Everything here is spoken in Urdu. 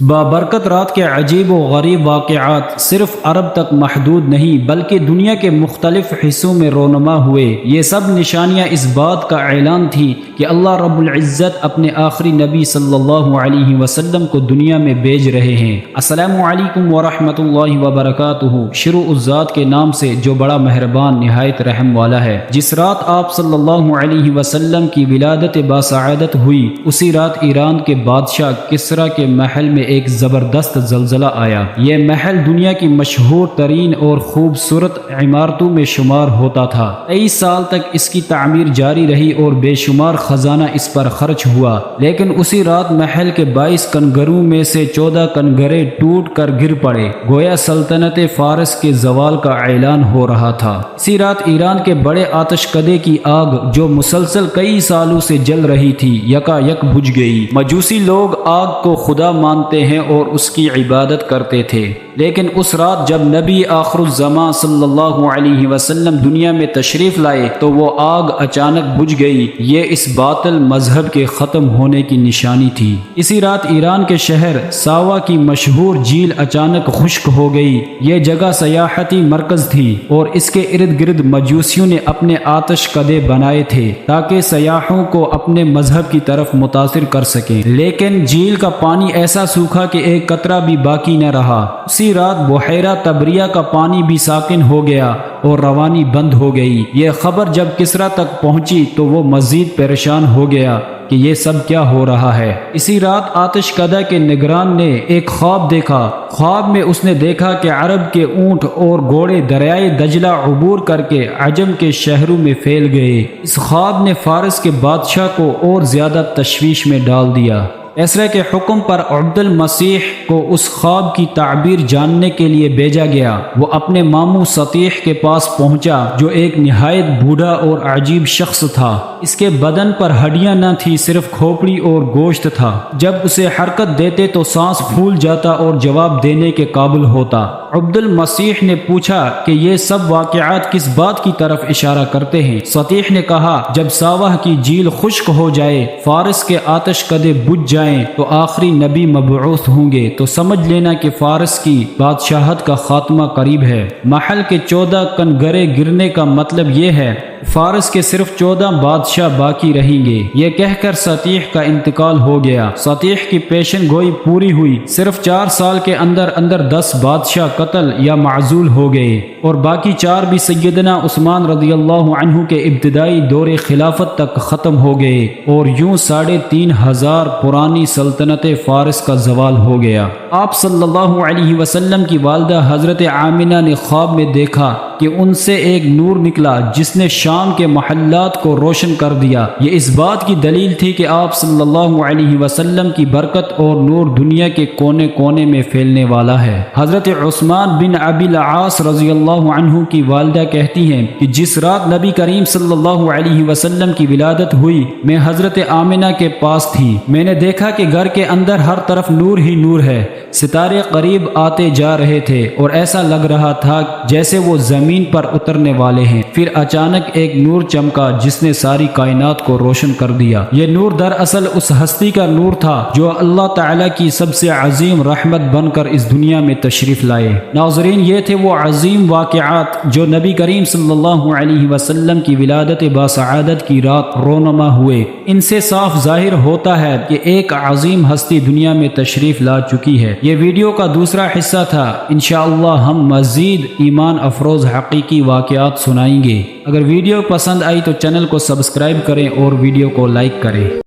بابرکت رات کے عجیب و غریب واقعات صرف عرب تک محدود نہیں، بلکہ دنیا کے مختلف حصوں میں رونما ہوئے۔ یہ سب نشانیاں اس بات کا اعلان تھی کہ اللہ رب العزت اپنے آخری نبی صلی اللہ علیہ وسلم کو دنیا میں بھیج رہے ہیں۔ السلام علیکم ورحمۃ اللہ وبرکاتہ۔ شروع الذات کے نام سے جو بڑا مہربان نہایت رحم والا ہے۔ جس رات آپ صلی اللہ علیہ وسلم کی ولادت باسعادت ہوئی، اسی رات ایران کے بادشاہ کسرا کے محل میں ایک زبردست زلزلہ آیا۔ یہ محل دنیا کی مشہور ترین اور خوبصورت عمارتوں میں شمار ہوتا تھا۔ کئی سال تک اس کی تعمیر جاری رہی اور بے شمار خزانہ اس پر خرچ ہوا۔ لیکن اسی رات محل کے بائیس کنگروں میں سے چودہ کنگرے ٹوٹ کر گر پڑے۔ گویا سلطنت فارس کے زوال کا اعلان ہو رہا تھا۔ اسی رات ایران کے بڑے آتش کدے کی آگ جو مسلسل کئی سالوں سے جل رہی تھی، یکا یک بجھ گئی۔ مجوسی لوگ آگ کو خدا مانتے ہیں اور اس کی عبادت کرتے تھے۔ لیکن اس رات جب نبی آخر الزماں صلی اللہ علیہ وسلم دنیا میں تشریف لائے تو وہ آگ اچانک بجھ گئی۔ یہ اس باطل مذہب کے ختم ہونے کی نشانی تھی۔ اسی رات ایران کے شہر ساوا کی مشہور جھیل اچانک خشک ہو گئی۔ یہ جگہ سیاحتی مرکز تھی اور اس کے ارد گرد مجوسیوں نے اپنے آتش قدے بنائے تھے تاکہ سیاحوں کو اپنے مذہب کی طرف متاثر کر سکیں۔ لیکن جھیل کا پانی ایسا سوکھا کہ ایک قطرہ بھی باقی نہ رہا۔ اسی رات بحیرہ تبریہ کا پانی بھی ساکن ہو گیا اور روانی بند ہو گئی۔ یہ خبر جب کسرا تک پہنچی تو وہ مزید پریشان ہو گیا کہ یہ سب کیا ہو رہا ہے۔ اسی رات آتش کدا کے نگران نے ایک خواب دیکھا۔ خواب میں اس نے دیکھا کہ عرب کے اونٹ اور گھوڑے دریائے دجلہ عبور کر کے عجم کے شہروں میں پھیل گئے۔ اس خواب نے فارس کے بادشاہ کو اور زیادہ تشویش میں ڈال دیا۔ ایسرے کے حکم پر عبد المسیح کو اس خواب کی تعبیر جاننے کے لیے بھیجا گیا۔ وہ اپنے ماموں سطیح کے پاس پہنچا، جو ایک نہایت بوڑھا اور عجیب شخص تھا۔ اس کے بدن پر ہڈیاں نہ تھی صرف کھوپڑی اور گوشت تھا۔ جب اسے حرکت دیتے تو سانس پھول جاتا اور جواب دینے کے قابل ہوتا۔ عبد المسیح نے پوچھا کہ یہ سب واقعات کس بات کی طرف اشارہ کرتے ہیں؟ سطیح نے کہا، جب ساوہ کی جھیل خشک ہو جائے، فارس کے آتش کدے بجھ جائیں۔ تو آخری نبی مبعوث ہوں گے۔ تو سمجھ لینا کہ فارس کی بادشاہت کا خاتمہ قریب ہے۔ محل کے چودہ کنگرے گرنے کا مطلب یہ ہے فارس کے صرف چودہ بادشاہ باقی رہیں گے۔ یہ کہہ کر سطیح کا انتقال ہو گیا۔ سطیح کی پیشن گوئی پوری ہوئی۔ صرف چار سال کے اندر اندر دس بادشاہ قتل یا معزول ہو گئے۔ اور باقی چار بھی سیدنا عثمان رضی اللہ عنہ کے ابتدائی دور خلافت تک ختم ہو گئے۔ اور یوں ساڑھے تین ہزار پرانی سلطنت فارس کا زوال ہو گیا۔ آپ صلی اللہ علیہ وسلم کی والدہ حضرت عامنہ نے خواب میں دیکھا کہ ان سے ایک نور نکلا جس نے شام کے محلات کو روشن کر دیا۔ یہ اس بات کی دلیل تھی کہ آپ صلی اللہ علیہ وسلم کی برکت اور نور دنیا کے کونے کونے میں پھیلنے والا ہے۔ حضرت عثمان بن ابی العاص رضی اللہ عنہ کی والدہ کہتی ہیں کہ جس رات نبی کریم صلی اللہ علیہ وسلم کی ولادت ہوئی، میں حضرت آمنہ کے پاس تھی۔ میں نے دیکھا کہ گھر کے اندر ہر طرف نور ہی نور ہے۔ ستارے قریب آتے جا رہے تھے اور ایسا لگ رہا تھا جیسے وہ زمین پر اترنے والے ہیں۔ پھر اچانک ایک نور چمکا جس نے ساری کائنات کو روشن کر دیا۔ یہ نور دراصل اس ہستی کا نور تھا جو اللہ تعالیٰ کی سب سے عظیم رحمت بن کر اس دنیا میں تشریف لائے۔ ناظرین، یہ تھے وہ عظیم واقعات جو نبی کریم صلی اللہ علیہ وسلم کی ولادت باسعادت کی رات رونما ہوئے۔ ان سے صاف ظاہر ہوتا ہے کہ ایک عظیم ہستی دنیا میں تشریف لا چکی ہے۔ یہ ویڈیو کا دوسرا حصہ تھا۔ انشاءاللہ ہم مزید ایمان افروز حقیقی واقعات سنائیں گے۔ اگر ویڈیو پسند آئی تو چینل کو سبسکرائب کریں اور ویڈیو کو لائک کریں۔